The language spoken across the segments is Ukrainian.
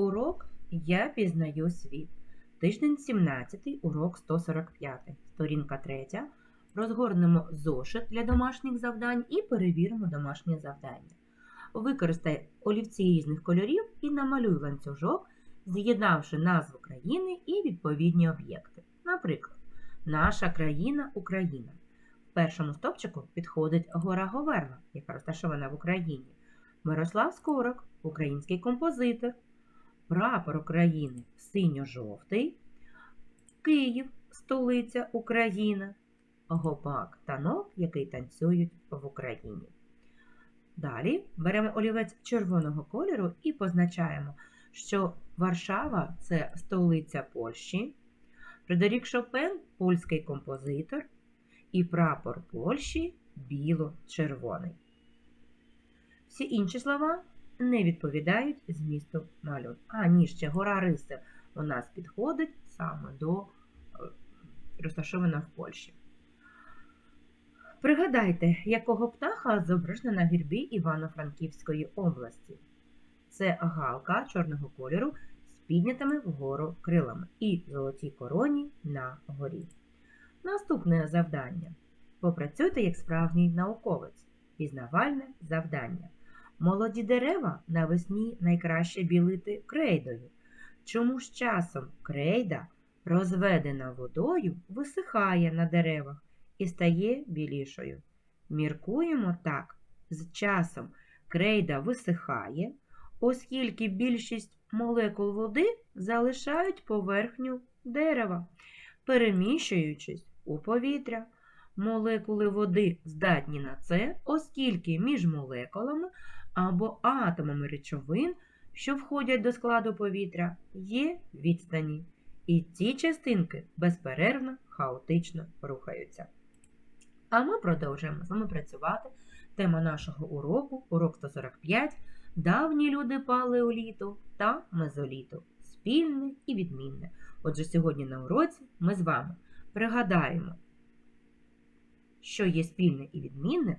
Урок Я пізнаю світ. Тиждень 17, урок 145, сторінка 3. Розгорнемо зошит для домашніх завдань і перевіримо домашнє завдання. Використай олівці різних кольорів і намалюй ланцюжок, з'єднавши назву країни і відповідні об'єкти. Наприклад, наша країна Україна. В першому стопчику підходить гора Говерла, яка розташована в Україні. Мирослав Скорик, український композитор. Прапор України синьо-жовтий, Київ, столиця України, гопак танок, який танцюють в Україні. Далі беремо олівець червоного кольору і позначаємо, що Варшава це столиця Польщі, Фредерік Шопен польський композитор, і прапор Польщі біло-червоний. Всі інші слова не відповідають змісту малюнку. А, ні, ще гора Риси у нас підходить саме до е, розташована в Польщі. Пригадайте, якого птаха зображено на гербі Івано-Франківської області. Це галка чорного кольору з піднятими вгору крилами і золотій короні на горі. Наступне завдання. Попрацюйте як справжній науковець. Пізнавальне завдання. Молоді дерева навесні найкраще білити крейдою. Чому з часом крейда, розведена водою, висихає на деревах і стає білішою? Міркуємо так: з часом крейда висихає, оскільки більшість молекул води залишають поверхню дерева, переміщуючись у повітря. Молекули води здатні на це, оскільки між молекулами або атомами речовин, що входять до складу повітря, є відстані. І ці частинки безперервно хаотично рухаються. А ми продовжуємо з вами працювати. Тема нашого уроку, урок 145, давні люди палеоліту та мезоліту, спільне і відмінне. Отже, сьогодні на уроці ми з вами пригадаємо, що є спільне і відмінне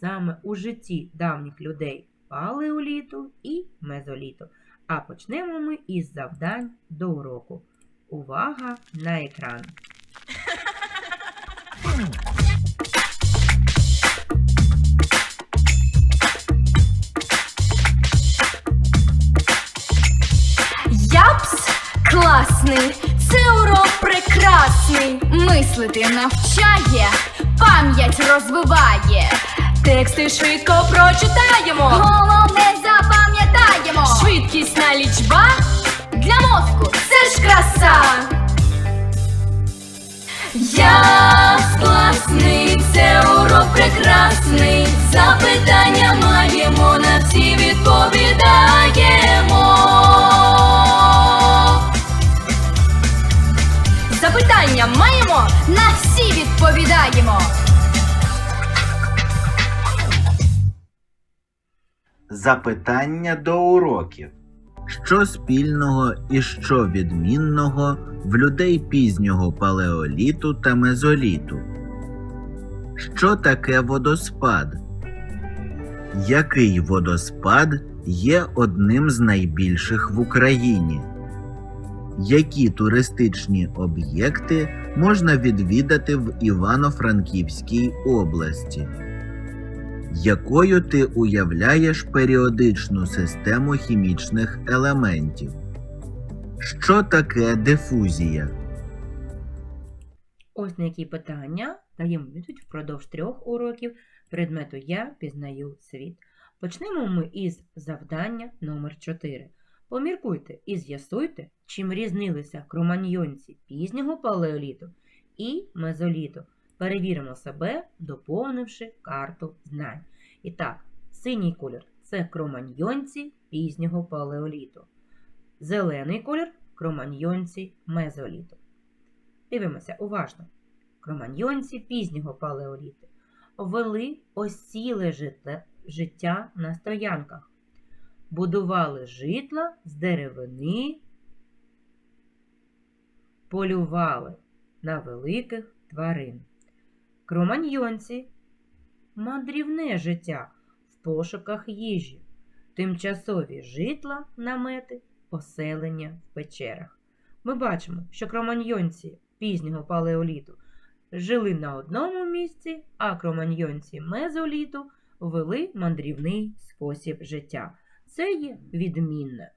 саме у житті давніх людей палеоліту і мезоліту. А почнемо ми із завдань до уроку. Увага на екран! Япс класний, це урок прекрасний. Мислити навчає, пам'ять розвиває. Тексти швидко прочитаємо. Головне запам'ятаємо. Швидкісна лічба для мозку це ж краса. Япс класний, це урок прекрасний. Запитання маємо, на всі відповідаємо. Запитання маємо, на всі відповідаємо. Запитання до уроків. Що спільного і що відмінного в людей пізнього палеоліту та мезоліту? Що таке водоспад? Який водоспад є одним з найбільших в Україні? Які туристичні об'єкти можна відвідати в Івано-Франківській області? Якою ти уявляєш періодичну систему хімічних елементів? Що таке дифузія? Ось на які питання даємо відповідь впродовж трьох уроків предмету Я пізнаю світ. Почнемо ми із завдання номер 4. Поміркуйте і з'ясуйте, чим різнилися кроманьйонці пізнього палеоліту і мезоліту. Перевіримо себе, доповнивши карту знань. І так, синій колір це кроманьйонці пізнього палеоліту. Зелений колір кроманьйонці мезоліту. Дивимося уважно. Кроманьйонці пізнього палеоліту вели осіле життя, життя на стоянках, будували житла з деревини, полювали на великих тварин. Кроманьйонці мандрівне життя в пошуках їжі, тимчасові житла, намети оселення в печерах. Ми бачимо, що кроманьйонці пізнього палеоліту жили на одному місці, а кроманьйонці мезоліту вели мандрівний спосіб життя. Це є відмінне.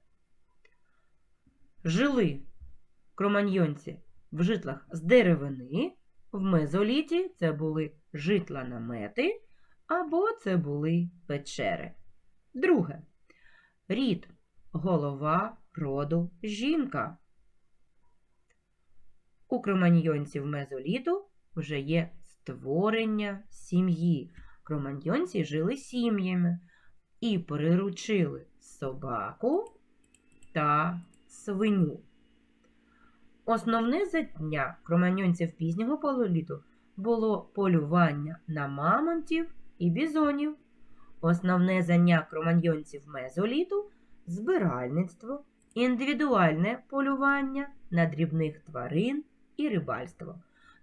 Жили кроманьйонці в житлах з деревини, в мезоліті це були житла намети, або це були печери. Друге. Рід голова роду жінка. У кроманьйонців мезоліту вже є створення сім'ї. Кроманьйонці жили сім'ями і приручили собаку та свиню. Основне заняття кроманьонців пізнього палеоліту було полювання на мамонтів і бізонів. Основне заняття кроманьйонців мезоліту збиральництво, індивідуальне полювання на дрібних тварин і рибальство.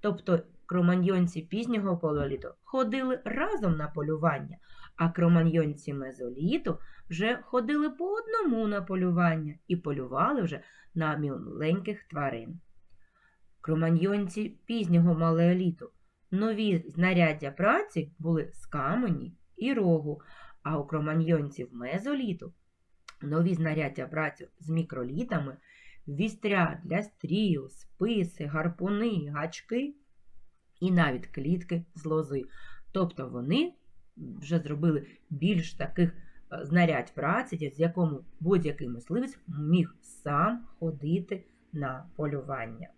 Тобто кроманьйонці пізнього палеоліту ходили разом на полювання, а кроманьйонці мезоліту вже ходили по одному на полювання і полювали вже на маленьких тварин. Кроманьйонці пізнього малеоліту нові знаряддя праці були з камені і рогу, а у кроманьйонців мезоліту нові знаряддя праці з мікролітами, вістря для стріл, списи, гарпуни, гачки і навіть клітки з лози. Тобто вони вже зробили більш таких знарядь праці, з якому будь-який мисливець міг сам ходити на полювання.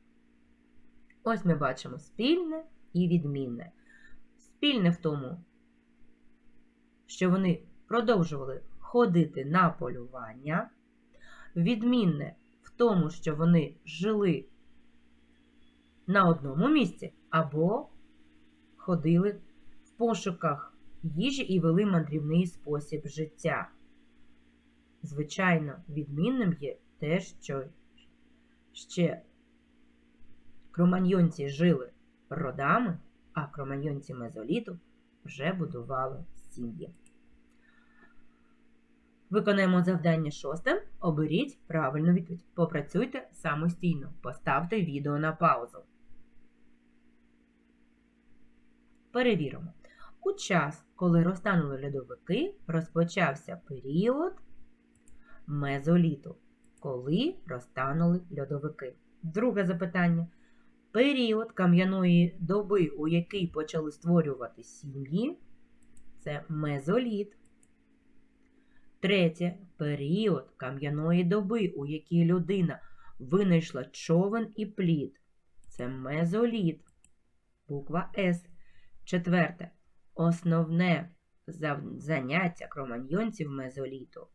Ось ми бачимо спільне і відмінне. Спільне в тому, що вони продовжували ходити на полювання. Відмінне в тому, що вони жили на одному місці або ходили в пошуках їжі і вели мандрівний спосіб життя. Звичайно, відмінним є те, що ще кроманьйонці жили родами, а кроманьйонці мезоліту вже будували сім'ї. Виконаємо завдання шосте. Оберіть правильну відповідь. Попрацюйте самостійно. Поставте відео на паузу. Перевіримо. У час, коли розтанули льодовики, розпочався період мезоліту. Коли розтанули льодовики. Друге запитання. Період кам'яної доби, у який почали створювати сім'ї, це мезоліт. Третє період кам'яної доби, у якій людина винайшла човен і плід. Це мезоліт. Буква С. Четверте. Основне заняття кроманьйонців мезоліту.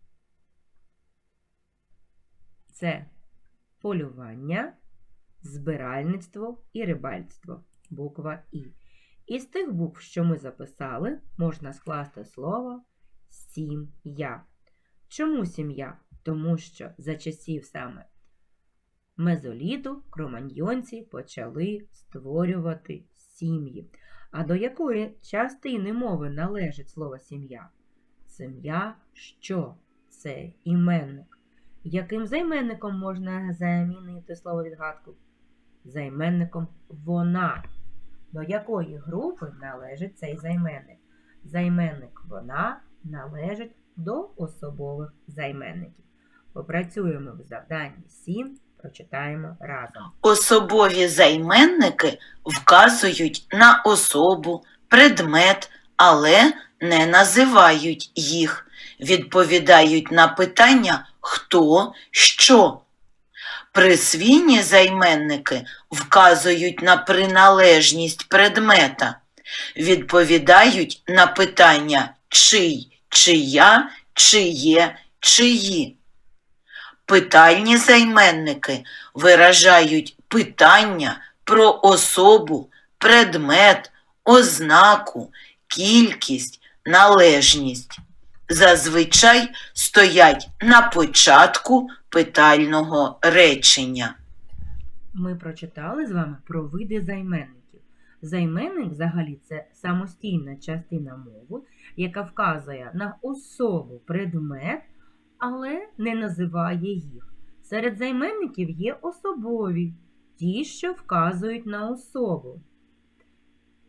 Це полювання, збиральництво і рибальство. Буква І. Із тих букв, що ми записали, можна скласти слово сім'я. Чому сім'я? Тому що за часів саме мезоліту кроманьйонці почали створювати сім'ї. А до якої частини мови належить слово сім'я? Сім'я що? Це іменник. Яким займенником можна замінити слово відгадку? Займенником вона. До якої групи належить цей займенник? Займенник вона належить до особових займенників. Попрацюємо в завданні 7, прочитаємо разом. Особові займенники вказують на особу, предмет, але не називають їх, відповідають на питання хто, що. Присвійні займенники вказують на приналежність предмета, відповідають на питання чий, чия, чиє, чиї. Питальні займенники виражають питання про особу, предмет, ознаку, кількість, належність. Зазвичай стоять на початку питального речення. Ми прочитали з вами про види займенників. Займенник взагалі це самостійна частина мови, яка вказує на особу, предмет, але не називає їх. Серед займенників є особові, ті, що вказують на особу.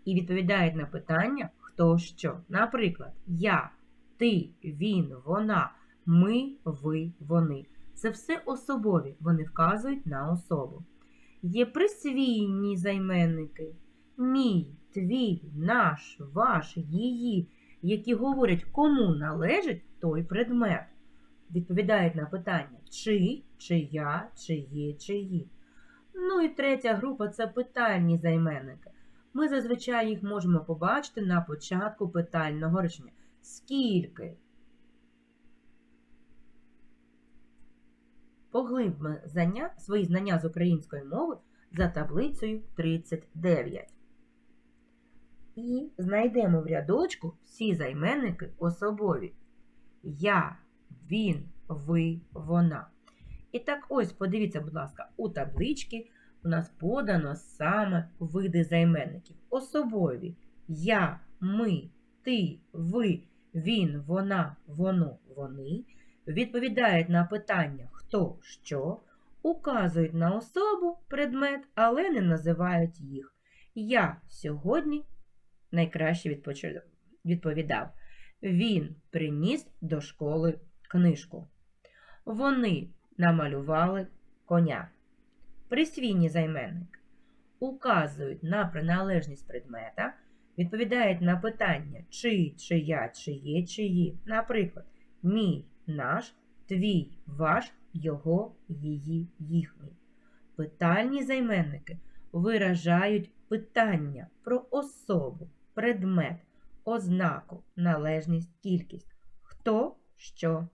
І відповідають на питання хто що. Наприклад, я, ти, він, вона, ми, ви, вони. Це все особові, вони вказують на особу. Є присвійні займенники мій, твій, наш, ваш, її, які говорять, кому належить той предмет. Відповідають на питання чи, чия, чиє, чиї. Ну і третя група це питальні займенники. Ми зазвичай їх можемо побачити на початку питального речення. Скільки? Поглибимо знання, свої знання з української мови за таблицею 39. І знайдемо в рядочку всі займенники особові. Я, він, ви, вона. І так ось, подивіться, будь ласка, у табличці у нас подано саме види займенників. Особові. Я, ми, ти, ви, він, вона, воно, вони. Відповідають на питання хто, що, указують на особу, предмет, але не називають їх. Я сьогодні найкраще відповідав. Він приніс до школи книжку. Вони намалювали коня. Присвійні займенник указують на приналежність предмета, відповідають на питання чи, чия, чиє, чиї. Наприклад, мій, наш, твій, ваш, його, її, їхній. Питальні займенники виражають питання про особу, предмет, ознаку, належність, кількість. Хто, що,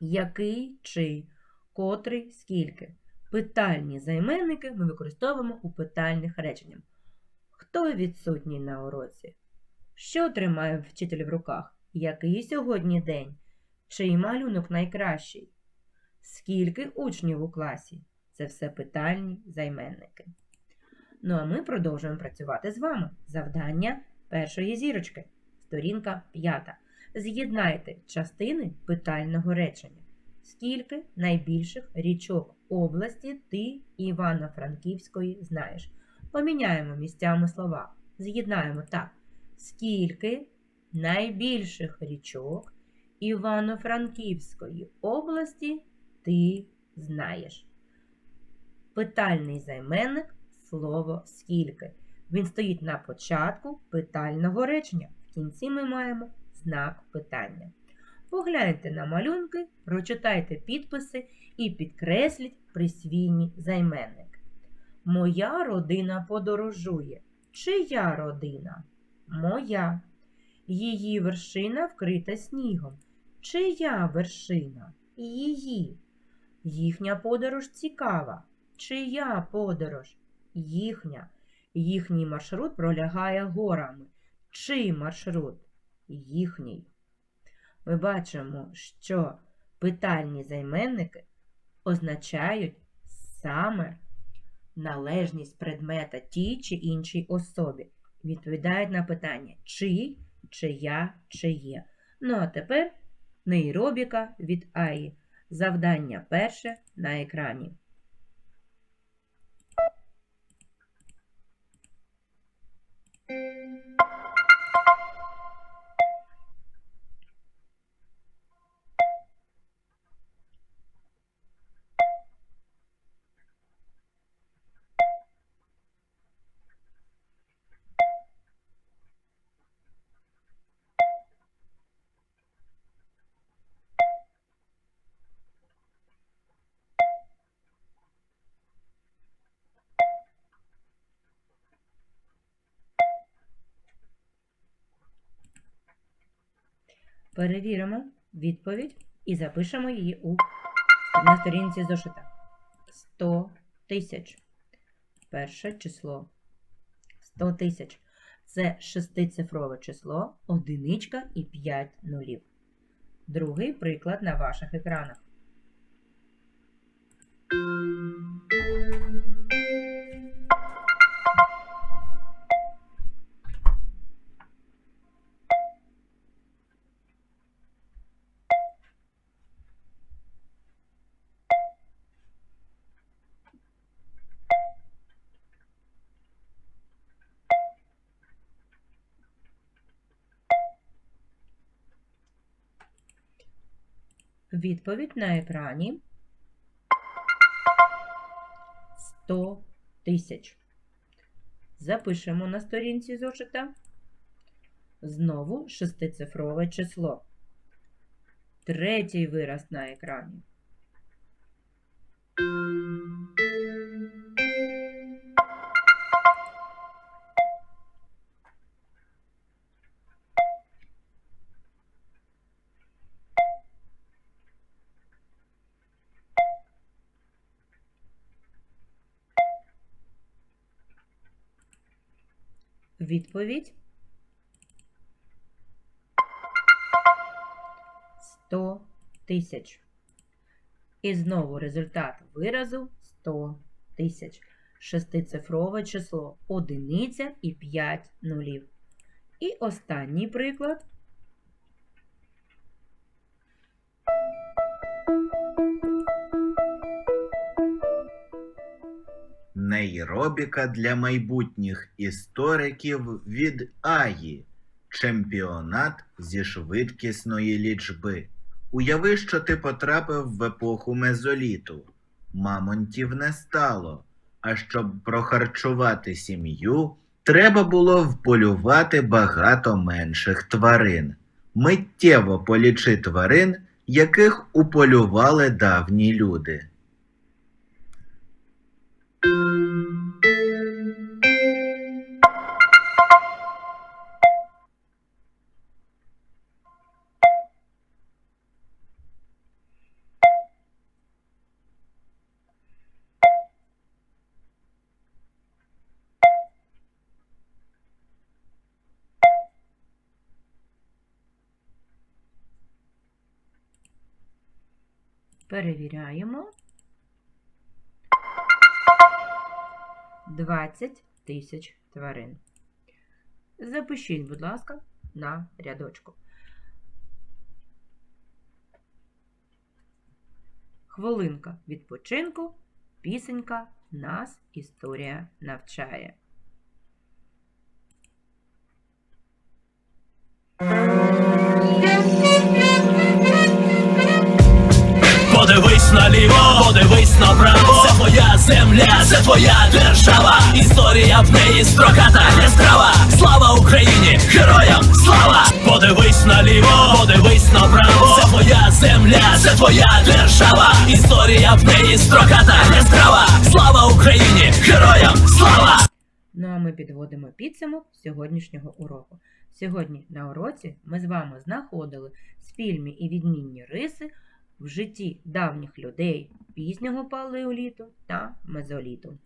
який, чий, котрий, скільки. Питальні займенники ми використовуємо у питальних реченнях. Хто відсутній на уроці? Що тримає вчитель в руках? Який сьогодні день? Чий малюнок найкращий? Скільки учнів у класі? Це все питальні займенники. Ну а ми продовжуємо працювати з вами. Завдання першої зірочки. Сторінка п'ята. З'єднайте частини питального речення. Скільки найбільших річок області ти Івано-Франківської знаєш? Поміняємо місцями слова. З'єднаємо так. Скільки найбільших річок Івано-Франківської області ти знаєш? Питальний займенник слово скільки. Він стоїть на початку питального речення. В кінці ми маємо знак питання. Погляньте на малюнки, прочитайте підписи і підкресліть присвійні займенники. Моя родина подорожує. Чия родина? Моя. Її вершина вкрита снігом. Чия вершина? Її. Їхня подорож цікава. Чия подорож? Їхня. Їхній маршрут пролягає горами. Чий маршрут? Їхній. Ми бачимо, що питальні займенники означають саме належність предмета тій чи іншій особі. Відповідають на питання чий, чия, чиє. Ну а тепер нейробіка від АІ. Завдання перше на екрані. Перевіримо відповідь і запишемо її у, на сторінці зошита. 100 тисяч. Перше число. 100 тисяч. Це шестицифрове число, одиничка і 5 нулів. Другий приклад на ваших екранах. Відповідь на екрані 100 тисяч. Запишемо на сторінці зошита. Знову шестицифрове число. Третій вираз на екрані. Відповідь 100 тисяч. І знову результат виразу 100 тисяч. Шестицифрове число одиниця і 5 нулів. І останній приклад. Нейробіка для майбутніх істориків від Аї. Чемпіонат зі швидкісної лічби. Уяви, що ти потрапив в епоху мезоліту. Мамонтів не стало. А щоб прохарчувати сім'ю, треба було вполювати багато менших тварин. Миттєво полічи тварин, яких уполювали давні люди. Перевіряємо. 20 тисяч тварин. Запишіть, будь ласка, на рядочку. Хвилинка відпочинку, пісенька нас історія навчає. Земля, це твоя держава. Історія в неї строката, яскрава. Слава Україні, героям слава! Подивись наліво, подивись направо. Це твоя земля, це твоя держава. Історія в неї строката, яскрава. Слава Україні, героям слава! Ну а ми підводимо підсумок сьогоднішнього уроку. Сьогодні на уроці ми з вами знаходили спільні і відмінні риси в житті давніх людей пізнього палеоліту та мезоліту.